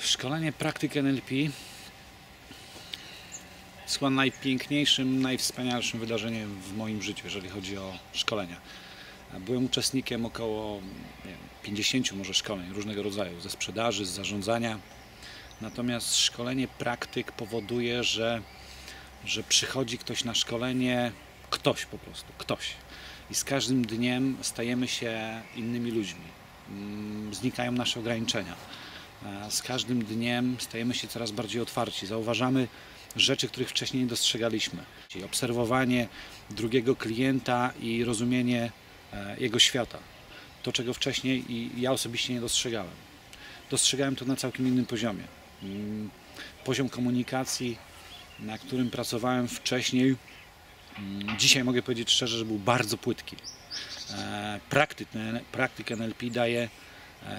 Szkolenie praktyk NLP jest chyba najpiękniejszym, najwspanialszym wydarzeniem w moim życiu, jeżeli chodzi o szkolenia. Byłem uczestnikiem około wiem, 50 może szkoleń różnego rodzaju, ze sprzedaży, z zarządzania. Natomiast szkolenie praktyk powoduje, że, że przychodzi ktoś na szkolenie, ktoś po prostu, ktoś. I z każdym dniem stajemy się innymi ludźmi. Mm, Znikają nasze ograniczenia. Z każdym dniem stajemy się coraz bardziej otwarci. Zauważamy rzeczy, których wcześniej nie dostrzegaliśmy. Obserwowanie drugiego klienta i rozumienie e, jego świata. To, czego wcześniej i ja osobiście nie dostrzegałem. Dostrzegałem to na całkiem innym poziomie. Mm, Poziom komunikacji, na którym pracowałem wcześniej, mm, dzisiaj mogę powiedzieć szczerze, że był bardzo płytki. E, Praktyk, praktyk NLP daje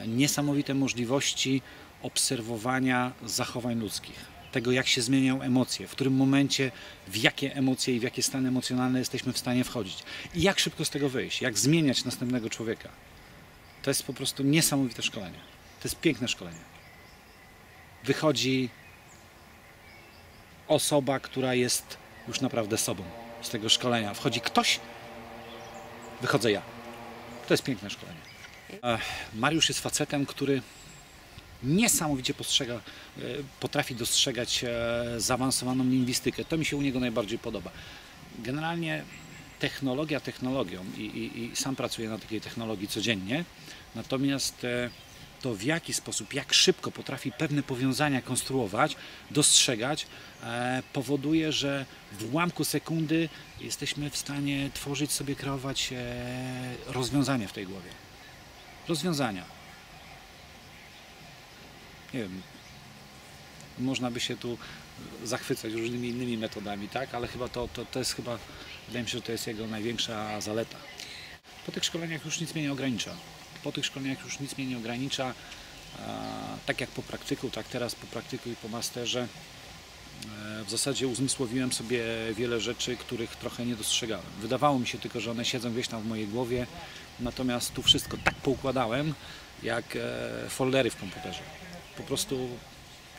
niesamowite możliwości obserwowania zachowań ludzkich. Tego, jak się zmieniają emocje, w którym momencie, w jakie emocje i w jakie stany emocjonalne jesteśmy w stanie wchodzić. I jak szybko z tego wyjść, jak zmieniać następnego człowieka. To jest po prostu niesamowite szkolenie. To jest piękne szkolenie. Wychodzi osoba, która jest już naprawdę sobą z tego szkolenia. Wchodzi ktoś, wychodzę ja. To jest piękne szkolenie. Mariusz jest facetem, który niesamowicie postrzega, e, potrafi dostrzegać e, zaawansowaną lingwistykę. To mi się u niego najbardziej podoba. Generalnie technologia technologią i, i, i sam pracuję na takiej technologii codziennie, natomiast e, to w jaki sposób, jak szybko potrafi pewne powiązania konstruować, dostrzegać, powoduje, że w ułamku sekundy jesteśmy w stanie tworzyć sobie, kreować e, rozwiązania w tej głowie. Rozwiązania. Nie wiem, można by się tu zachwycać różnymi innymi metodami, tak? Ale chyba to, to, to jest chyba, wydaje mi się, że to jest jego największa zaleta. Po tych szkoleniach już nic mnie nie ogranicza. Po tych szkoleniach już nic mnie nie ogranicza. Tak jak po praktyku, tak teraz po praktyku i po masterze. E, W zasadzie uzmysłowiłem sobie wiele rzeczy, których trochę nie dostrzegałem. Wydawało mi się tylko, że one siedzą gdzieś tam w mojej głowie, natomiast tu wszystko tak poukładałem, jak e, foldery w komputerze. Po prostu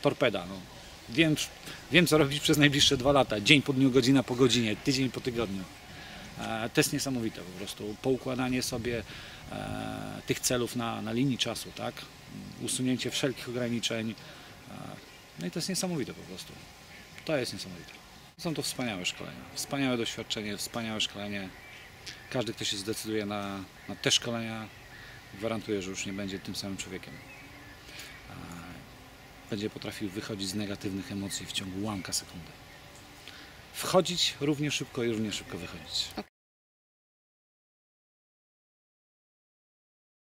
torpeda. No. Wiem, wiem, co robić przez najbliższe dwa lata. Dzień po dniu, godzina po godzinie, tydzień po tygodniu. E, To jest niesamowite po prostu. Poukładanie sobie tych celów na, na linii czasu, tak? Usunięcie wszelkich ograniczeń. No i to jest niesamowite po prostu. To jest niesamowite. Są to wspaniałe szkolenia. Wspaniałe doświadczenie, wspaniałe szkolenie. Każdy, kto się zdecyduje na, na te szkolenia, gwarantuje, że już nie będzie tym samym człowiekiem. Będzie potrafił wychodzić z negatywnych emocji w ciągu ułamka sekundy. Wchodzić równie szybko i równie szybko wychodzić.